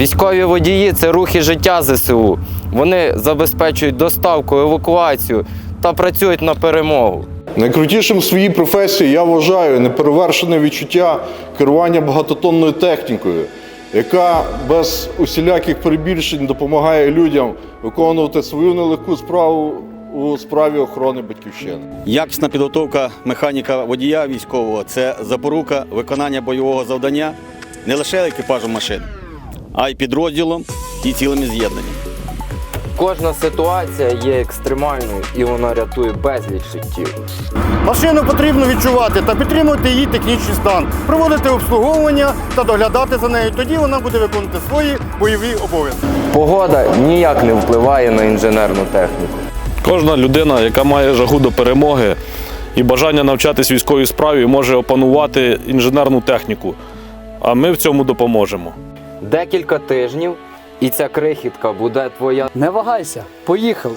Військові водії це рухи життя ЗСУ. Вони забезпечують доставку, евакуацію та працюють на перемогу. Найкрутішим в своїй професії я вважаю неперевершене відчуття керування багатотонною технікою, яка без усіляких перебільшень допомагає людям виконувати свою нелегку справу у справі охорони батьківщини. Якісна підготовка механіка водія військового це запорука виконання бойового завдання не лише екіпажем машин, а й підрозділом і цілими з'єднаннями. Кожна ситуація є екстремальною і вона рятує безліч життів. Машину потрібно відчувати та підтримувати її технічний стан, проводити обслуговування та доглядати за нею. Тоді вона буде виконувати свої бойові обов'язки. Погода ніяк не впливає на інженерну техніку. Кожна людина, яка має жагу до перемоги і бажання навчатись військовій справі, може опанувати інженерну техніку. А ми в цьому допоможемо. Декілька тижнів, і ця крихітка буде твоя Не вагайся, поїхали.